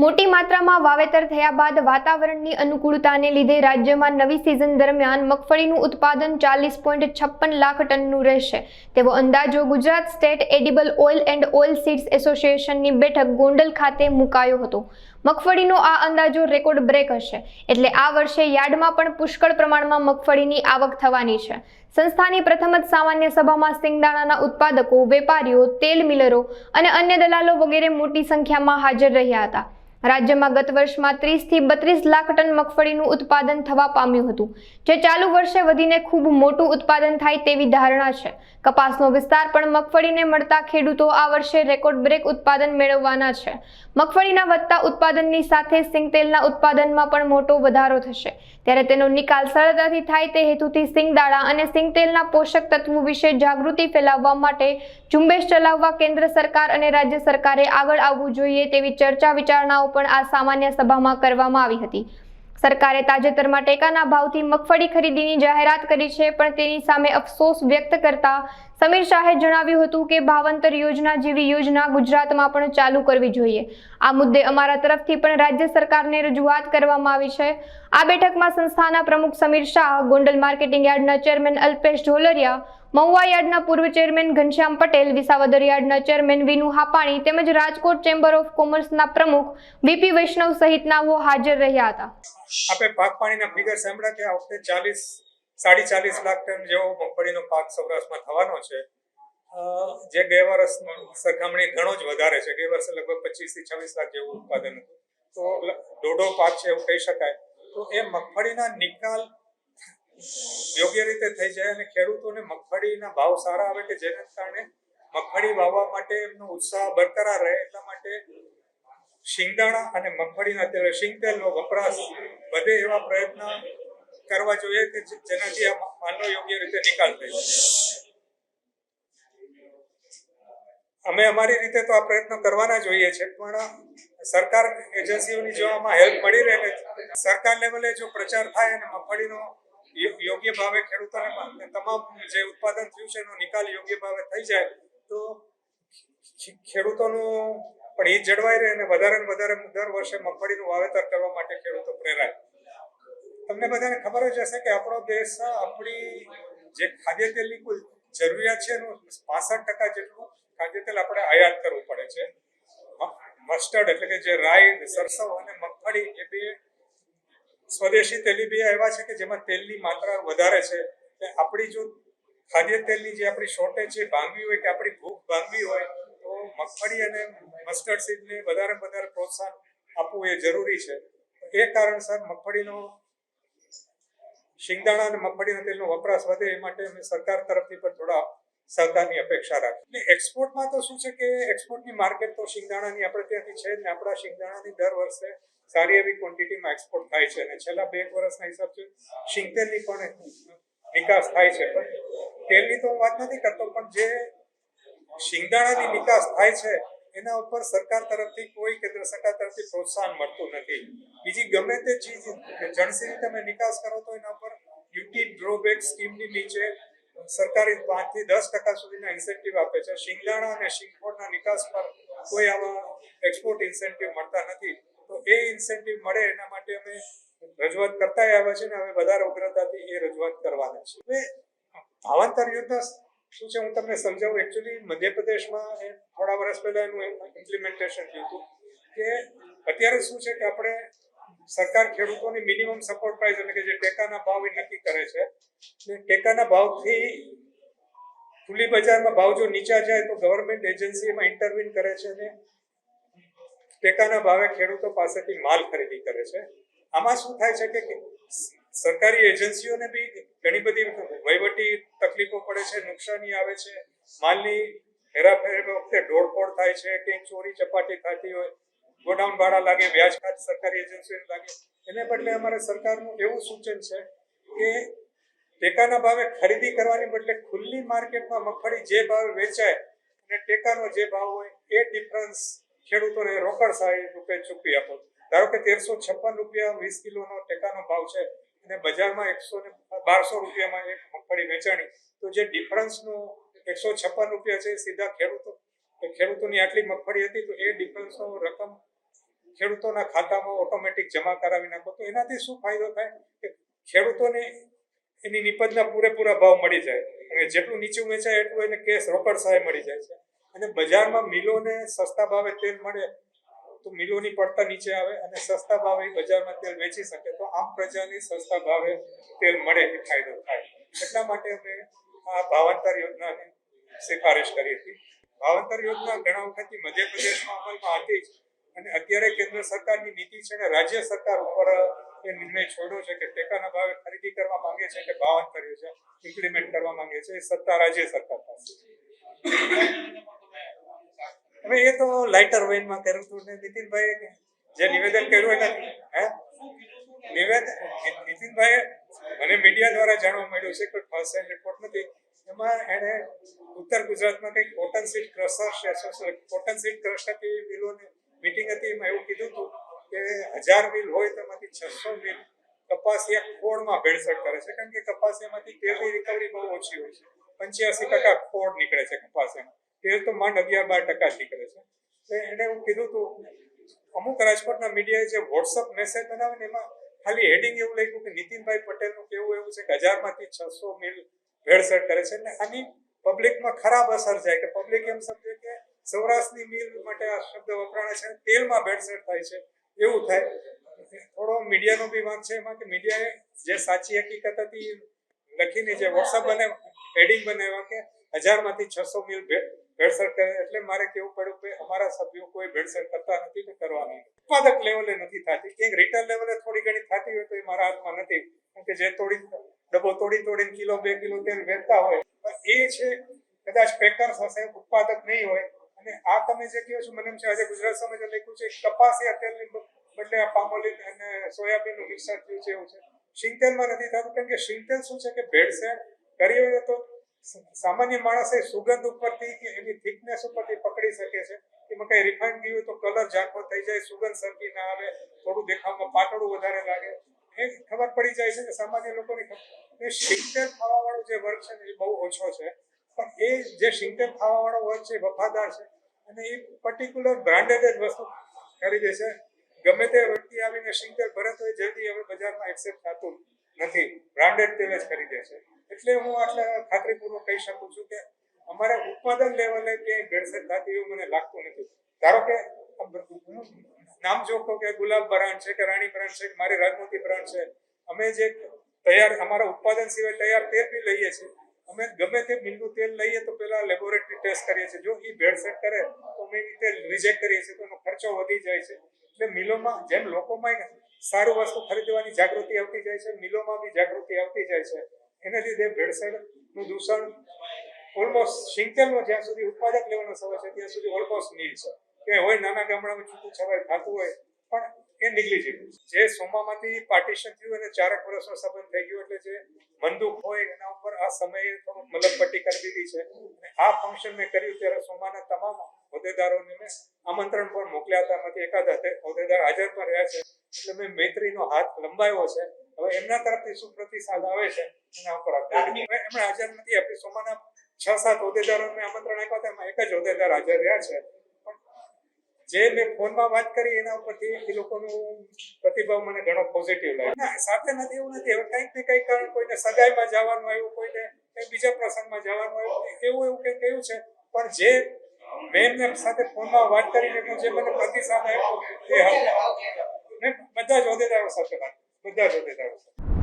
મોટી માત્રામાં વાવેતર થયા બાદ વાતાવરણની અનુકૂળતાને લીધે રાજ્યમાં નવી સિઝન દરમિયાન મગફળીનું ઉત્પાદન ચાલીસ પોઈન્ટ છપ્પન લાખ ટનનું રહેશે. તેવો અંદાજો Gujarat state edible oil and oil seeds એસોસિએશનની બેઠક ગોંડલ ખાતે મુકાયો હતો. મગફળીનો આ અંદાજો રેકોર્ડ બ્રેક હશે. એટલે આ વર્ષે યાર્ડમાં પણ પુષ્કળ પ્રમાણમાં મગફળીની આવક થવાની છે. સંસ્થાની પ્રથમ જ સામાન્ય સભામાં સિંગદાણાના ઉત્પાદકો, વેપારીઓ, તેલ મિલરો અને અન્ય દલાલો વગેરે મોટી સંખ્યામાં હાજર રહ્યા હતા. રાજ્યમાં ગત વર્ષમાં ત્રીસથી બત્રીસ લાખ ટન મગફળીનું ઉત્પાદન થવા પામ્યું હતું, જે ચાલુ વર્ષે વધીને ખૂબ મોટું ઉત્પાદન થાય તેવી ધારણા છે. કપાસનો વિસ્તાર પણ મગફળીને મળતા ખેડૂતો આ વર્ષે રેકોર્ડ બ્રેક ઉત્પાદન મેળવવાના છે. મગફળીના વધતા ઉત્પાદનની સાથે સિંગતેલના ઉત્પાદનમાં પણ મોટો વધારો થશે. ત્યારે તેનો નિકાલ સરળતાથી થાય તે હેતુથી સિંગદાણા અને સિંગતેલના પોષક તત્વો વિશે જાગૃતિ ફેલાવવા માટે ઝુંબેશ ચલાવવા કેન્દ્ર સરકાર અને રાજ્ય સરકારે આગળ આવવું જોઈએ તેવી ચર્ચા વિચારણાઓ પણ આ સામાન્ય સભામાં કરવામાં આવી હતી. સરકારે તાજેતરમાં ટેકાના ભાવથી મગફળી ખરીદીની જાહેરાત કરી છે, પણ તેની સામે અફસોસ વ્યક્ત કરતા સમીર શાહે જણાવ્યું હતું કે ભાવાંતર યોજના જેવી યોજના ગુજરાતમાં પણ ચાલુ કરવી જોઈએ. આ મુદ્દે અમારા તરફથી પણ રાજ્ય સરકારને રજૂઆત કરવામાં આવી છે. આ બેઠકમાં સંસ્થાના પ્રમુખ સમીર શાહ, ગોંડલ માર્કેટિંગ યાર્ડના ચેરમેન અલ્પેશ ઢોલરિયા મહુવા યાર્ડના પૂર્વ ચેરમેન ઘનશ્યામ પટેલ, વિસાવદર યાર્ડના ચેરમેન વિનુ હાપાણી તેમજ રાજકોટ ચેમ્બર ઓફ કોમર્સના પ્રમુખ બીપી વૈષ્ણવ સહિતનાઓ હાજર રહ્યા હતા. આપણે પાક પાણીના ફિગર સાંભળ્યા કે આ વખતે ચાલીસ, સાડી ચાલીસ લાખ ટન જેવો મગફળીનો પાક સૌરાષ્ટ્રમાં થવાનો છે. જે ગયા વર્ષ સરખામણી ઘણો જ વધારે છે. ગયા વર્ષે લગભગ પચીસથી છવ્વીસ લાખ જેવું ઉત્પાદન હતું. તો દોઢો પાક છે એવું કહી શકાય. તો એ મગફળીના નિકાલ યોગ્ય રીતે થઈ જાય અને ખેડૂતોને મગફળીના ભાવ સારા આવે કે જેને કારણે મગફળી વાવવા માટે એમનો ઉત્સાહ બરકરાર રહે, એટલા માટે શિંગદાણા અને મગફળીના તેલ શિંગતેલનો વપરાશ વધે એવા પ્રયત્ન કરવા જોઈએ કે જેનાથી આ માલનો યોગ્ય રીતે નિકાલ થઈ અમે અમારી રીતે તો આ પ્રયત્ન કરવાના જોઈએ છે, પણ સરકાર એજન્સીઓની જો આમાં હેલ્પ મળી રહે સરકાર લેવલે જો પ્રચાર થાય અને મગફળીનો યોગ્ય ભાવે ખેડૂતોને તમામ જે ઉત્પાદન થયું છે એનો નિકાલ યોગ્ય ભાવે થઈ જાય, તો ખેડૂતોનું પણ એ જળવાઈ રહે અને વધારે ને વધારે દર વર્ષે મગફળીનું વાવેતર કરવા માટે ખેડૂતો પ્રેરાય. તમને બધાને ખબર જ હશે કે આપણો દેશ આપણી જે ખાદ્ય તેલની કુલ જરૂરિયાત છે એનું પાસઠ ટકા જેટલું ખાદ્ય તેલ આપણે આયાત કરવું પડે છે. મસ્ટર્ડ એટલે કે જે રાઈ, સરસવ અને મગફળી એ બે સ્વદેશી તેલીબિયા એવા છે કે જેમાં તેલની માત્રા વધારે છે. કે આપણી જો ખાદ્ય તેલની જે આપણી શોર્ટેજ છે ભાંગવી હોય કે આપણી ભૂખ ભાંગવી હોય, તો મગફળી અને મસ્ટર્ડ સીડને વધારે વધારે પ્રોત્સાહન આપવું એ જરૂરી છે. એ કારણસર મગફળીનો શિંગદાણા અને મગફળીના તેલનો વપરાશ વધે એ માટે અમે સરકાર તરફથી પણ થોડા સહકારની અપેક્ષા રાખી. એટલે એક્સપોર્ટમાં તો શું છે કે એક્સપોર્ટની માર્કેટ તો શિંગદાણાની આપણે ત્યાંથી છે ને આપણા શિંગદાણાની દર વર્ષે સારી એવી ક્વોન્ટિટીમાં એક્સપોર્ટ થાય છે અને છેલ્લા બે વર્ષના હિસાબથી શિંગતેલની પણ નિકાસ થાય છે. પણ તેલની તો હું વાત નથી કરતો, પણ જે શિંગદાણાની નિકાસ થાય છે, એના ઉપર સરકાર તરફથી કોઈ કેન્દ્ર સરકાર તરફથી પ્રોત્સાહન મળતું નથી. બીજી ગમે તે ચીજ જણસીની તમે નિકાસ કરો તો એના ઉપર ડ્યુટી ડ્રોબેક સ્કીમની નીચે સરકારી પાંચથી દસ ટકા સુધીના ઇન્સેન્ટિવ આપે છે. શિંગદાણા અને શિંગફોડના નિકાસ પર કોઈ આવા એક્સપોર્ટ ઇન્સેન્ટિવ મળતા નથી. તો એ ઇન્સેન્ટિવ મળે એના માટે અમે રજૂઆત કરતા આવ્યા છે ને હવે વધારે ઉગ્રતાથી એ રજૂઆત કરવાના છે હવે ભાવાંતર યોજના શું છે હું તમને સમજાવું? એકચ્યુઅલી મધ્યપ્રદેશમાં એ થોડા વર્ષ પહેલા એનું ઇમ્પ્લિમેન્ટેશન થયું હતું કે અત્યારે શું છે કે આપણે સરકાર ખેડૂતોની મિનિમમ સપોર્ટ પ્રાઇસ એટલે કે જે ટેકાના ભાવ એ નક્કી કરે છે. ને ટેકાના ભાવથી ખુલ્લી બજારમાં ભાવ જો નીચા જાય તો ગવર્મેન્ટ એજન્સી એમાં કરે છે અને ટેકાના ભાવે ખેડૂતો પાસેથી માલ ખરીદી કરે છે. આમાં શું થાય છે કે સરકારી એજન્સીઓને બી ઘણી બધી વહીવટી તકલીફો પડે છે, નુકસાની આવે છે. માલની હેરાફેરી વખતે દોડફોડ થાય છે કે ચોરી ચપાટી થતી હોય ગોડાઉન ભાડા લાગે, વ્યાજ ખાત સરકારી એજન્સીઓને લાગે. એને બદલે અમારે સરકારનું એવું સૂચન છે કે ટેકાના ભાવે ખરીદી કરવાની બદલે ખુલ્લી માર્કેટમાં મગફળી જે ભાવે વેચાય અને ટેકાનો જે ભાવ હોય એ ડિફરન્સ ખેડૂતોને રોકડ સહાય રૂપે ચૂકવી આપો. ધારો કે તેરસો છપ્પન રૂપિયા વીસ કિલોનો ટેકાનો ભાવ છે અને બજારમાં એકસો ને બારસો રૂપિયામાં એક મગફળી વેચાણી, તો જે ડિફરન્સનો એકસો છપ્પન રૂપિયા છે સીધા ખેડૂતો ખેડૂતોની આટલી મગફળી હતી તો એ ડિફરન્સનો રકમ ખેડૂતોના ખાતામાં ઓટોમેટિક જમા કરાવી નાખો, તો એનાથી શું ફાયદો થાય? કે ખેડૂતોને એની નિપજના પૂરેપૂરા ભાવ મળી જાય અને જેટલું નીચું વેચાય એટલું એને કેશ રોકડ સહાય મળી જાય છે. અને બજારમાં મિલોને સસ્તા ભાવે તેલ મળે, તો મિલોની પડતા નીચે આવે અને સસ્તા ભાવે બજારમાં તેલ વેચી શકે, તો આમ પ્રજાને સસ્તા ભાવે તેલ મળે એ ફાયદો થાય. એટલા માટે અમે આ ભાવાંતર યોજનાની સિફારિશ કરી હતી. ભાવાંતર યોજના ઘણા વખતથી મધ્યપ્રદેશમાં અમલમાં હતી જ. અને અત્યારે કેન્દ્ર સરકારની નીતિ છે ને રાજ્ય સરકાર ઉપર એ નિર્ણય છોડ્યો છે કે ટેકાના ભાવે ખરીદી કરવા માંગે છે કે ભાવાંતર છે ઇમ્પ્લિમેન્ટ કરવા માંગે છે, એ સત્તા રાજ્ય સરકાર પાસે હવે એ તો લાઇટર વેનમાં કર્યું હતું ને નીતિનભાઈ જે નિવેદન કર્યું એના હે? નિવેદન નીતિનભાઈ મને મીડિયા દ્વારા જાણવા મળ્યું છે કે ફર્સ્ટ હેન્ડ રિપોર્ટ નથી. એમાં એણે ઉત્તર ગુજરાતમાં કંઈક cotton seed crusher cotton seed crusher મિલોની meeting હતી, એમાં એવું કીધું હતું કે હજાર મિલ હોય તો એમાંથી છસો મિલ કપાસિયા ખોળમાં ભેળસેળ કરે છે. કારણ કે કપાસિયામાંથી તેલની રિકવરી બહુ ઓછી હોય છે. પંચ્યાસી ટકા ખોળ નીકળે છે કપાસિયામાં તેલ તો માંડ અગિયાર બાર ટકા નીકળે છે. એટલે એણે એવું કીધું હતું, અમુક રાજકોટના મીડિયાએ જે વોટ્સઅપ મેસેજ બનાવે ને એમાં ખાલી હેડિંગ એવું લખ્યું કે નીતિનભાઈ પટેલનું કેવું એવું છે કે હજારમાંથી છસો મિલ ભેળસેળ કરે છે. એટલે આની પબ્લિકમાં ખરાબ અસર જાય કે પબ્લિક એમ સમજે કે સૌરાષ્ટ્રની મિલ માટે આ શબ્દ વપરાણે છે તેલમાં ભેળસેળ થાય છે. એવું થાય. થોડો મીડિયાનો બી વાંક છે એમાં કે મીડિયાએ જે સાચી હકીકત હતી લખીને જે વોટ્સઅપ બને હેડિંગ બનાવ્યા કે હજારમાંથી છસો મિલ ભેળસેળ કરે એટલે મારે કેવું પડ્યું કે અમારા સભ્યો કોઈ ભેળસેળ કરતા નથી કે કરવાની ઉત્પાદક લેવલે નથી થતી. ક્યાંક રિટેલ લેવલે થોડી ઘણી થતી હોય તો એ મારા હાથમાં નથી. કારણ કે જે તોડી, ડબ્બો તોડી તોડીને કિલો, બે કિલો તેલ વેચતા હોય. એ છે, કદાચ પેકર્સ હશે, ઉત્પાદક નહીં હોય અને આ તમે જે કહો છો, મને એમ છે આજે ગુજરાત સમાજે લખ્યું છે કપાસિયા તેલની બ- બદલે આ પામોલિન અને સોયાબીનનું મિક્સર થયું છે એવું છે. શિંગતેલમાં નથી થતું, કેમ કે શિંગતેલ શું છે કે ભેળસેળ કરી હોય તો સામાન્ય માણસે સુગંધ ઉપરથી કે એની થિકનેસ ઉપરથી પકડી શકે છે. એમાં કઈ રિફાઇન ગયું તો કલર ઝાંખો થઈ જાય, સુગંધ સરખી ના આવે, થોડું દેખાવમાં પાતળું વધારે લાગે. એ ખબર પડી જાય છે કે સામાન્ય લોકોની શિંગતેલ ખાવાવાળો જે વર્ગ છે ને એ બહુ ઓછો છે. પણ એ જે શિંગતેલ ખાવાવાળો હોય છે, વફાદાર છે, અને એ પર્ટિક્યુલર બ્રાન્ડેડ જ વસ્તુ ખરીદે છે. ગમે તે વ્યક્તિ આવીને શિંગતેલ ભરે તો એ જલ્દી હવે બજારમાં એક્સેપ્ટ થતું નથી. બ્રાન્ડેડ તેલ જ ખરીદે છે. એટલે હું આટલે ખાતરીપૂર્વક કહી શકું છું કે અમારે ઉત્પાદન લેવલે ક્યાંય ભેળસેળ થતી એવું મને લાગતું નથી. ધારો કે નામ જોખો કે ગુલાબ બ્રાન્ડ છે કે રાણી બ્રાન્ડ છે કે મારી રાજમોતી બ્રાન્ડ છે, અમે જે તૈયાર, અમારા ઉત્પાદન સિવાય તૈયાર તેલ બી લઈએ છીએ અમે ગમે તે મીંડું તેલ લઈએ તો પેલા લેબોરેટરી ટેસ્ટ કરીએ છીએ. જો એ ભેળસેળ કરે તો અમે એ તેલ રિજેક્ટ કરીએ છીએ તો એનો ખર્ચો વધી જાય છે. એટલે મિલોમાં જેમ લોકોમાં સારું વસ્તુ ખરીદવાની જાગૃતિ આવતી જાય છે, મિલોમાં બી જાગૃતિ આવતી જાય છે. એને લીધે ભેળસેળનું દૂષણ ઓલમોસ્ટ શિંગતેલનો જ્યાં સુધી ઉત્પાદક લેવાનો સવાલ છે ત્યાં સુધી ઓલમોસ્ટ નીલ છે. કે હોય નાના ગામડામાં છૂટું છવાય, થતું હોય, પણ એ નિગ્લિજિબલ જે સોમામાંથી પાર્ટીશન થયું અને ચારક વર્ષનો સંબંધ થઈ ગયો એટલે જે મંદુક હોય એના ઉપર આ સમયે મતલબ પટ્ટી કરી દીધી છે. અને આ ફંક્શન મેં કર્યું ત્યારે સોમાના તમામ હોદ્દેદારોને મેં આમંત્રણ પણ મોકલ્યા હતા. એમાંથી એકાદ હોદ્દેદાર હાજર પણ રહ્યા છે. એટલે મેં મૈત્રીનો હાથ લંબાયો છે. હવે એમના તરફથી શું પ્રતિસાદ આવે છે એના ઉપર એમણે હાજર નથી આપી. સોમાના છ સાત હોદ્દેદારોને આમંત્રણ આપ્યા હતા. એમાં એક જ હોદ્દેદાર હાજર રહ્યા છે. જે મેં ફોનમાં વાત કરી એના ઉપરથી એ લોકોનું પ્રતિભાવ મને ઘણો પોઝિટિવ લાગ્યો. ના, સાથે નથી, એવું નથી. હવે કંઈક ને કંઈક કારણ કોઈને સગાઈમાં જવાનું આવ્યું કોઈને કંઈ બીજા પ્રસંગમાં જવાનું આવ્યું એવું એવું કંઈક એવું છે. પણ જે મેં એમને સાથે ફોનમાં વાત કરીને જે મને પ્રતિસાદ આપ્યો, એ હતો. મેં બધા જ હોદ્દેદારો સાથે વાત બધા જ હોદ્દેદારો સાથે.